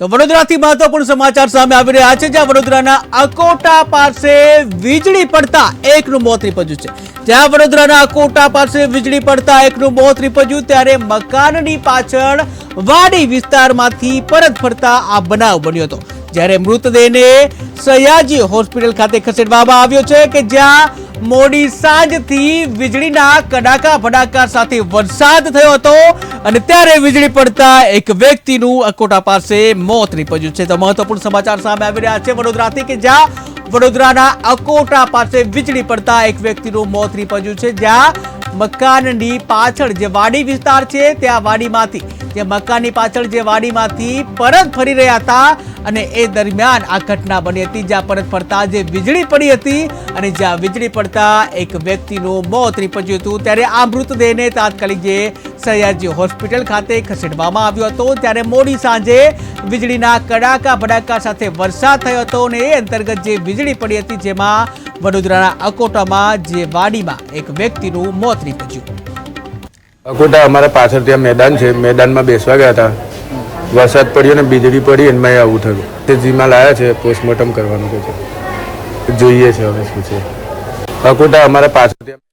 તો વડોદરાથી મહત્વપૂર્ણ સમાચાર સામે આવી રહ્યા છે, જ્યાં વડોદરાના અકોટા પાસે વીજળી પડતા એકનું મોત નીપજ્યું છે. જ્યાં વડોદરાના અકોટા પાસે વીજળી પડતા એકનું મોત નીપજ્યું, ત્યારે મકાનની પાછળ વાડી વિસ્તારમાંથી પરત ફરતા આ બનાવ બન્યો હતો. જ્યારે મૃતદેહને સયાજી હોસ્પિટલ ખાતે ખસેડવામાં આવ્યો છે કે જ્યાં મોડી સાંજથી વીજળીના કડાકા ભડાકા સાથે વરસાદ થયો હતો અને ત્યારે વીજળી પડતા એક વ્યક્તિનું અકોટા પાસે મોત નીપજ્યું છે. તો મહત્વપૂર્ણ સમાચાર સામે આવી રહ્યા છે. વડોદરાથી કે જ્યાં વડોદરાના અકોટા પાસે વીજળી પડતા એક વ્યક્તિનું મોત નીપજ્યું છે. જ્યાં મકાનની પાછળ જે વાડી વિસ્તાર છે ત્યાં વાડીમાંથી, જે મકાનની પાછળ જે વાડીમાંથી પરત ફરી રહ્યા હતા અને એ દરમિયાન આ ઘટના બની હતી, જ્યાં પરત ફરતા જે વીજળી પડી હતી અને જ્યાં વીજળી પડતા એક વ્યક્તિનું મોત નીપજ્યું હતું. ત્યારે આ મૃતદેહને તાત્કાલિક જે સયાજી હોસ્પિટલ ખાતે ખસેડવામાં આવ્યો હતો. ત્યારે મોડી સાંજે વીજળીના કડાકા ભડાકા સાથે વરસાદ થયો હતો અને એ અંતર્ગત જે વીજળી પડી હતી જેમાં વડોદરાના અકોટામાં જે વાડીમાં એક વ્યક્તિનું મોત નીપજ્યું. અકોટા અમારા પાછળ ત્યાં મેદાન છે. મેદાનમાં બેસવા ગયા હતા. વરસાદ પડ્યો ને વીજળી પડી અને મેં આવું થયું. તે જીમાં લાયા છે, પોસ્ટમોર્ટમ કરવાનું કે છે. જોઈએ છે હવે શું છે. અકોટા અમારા પાછળ ત્યાં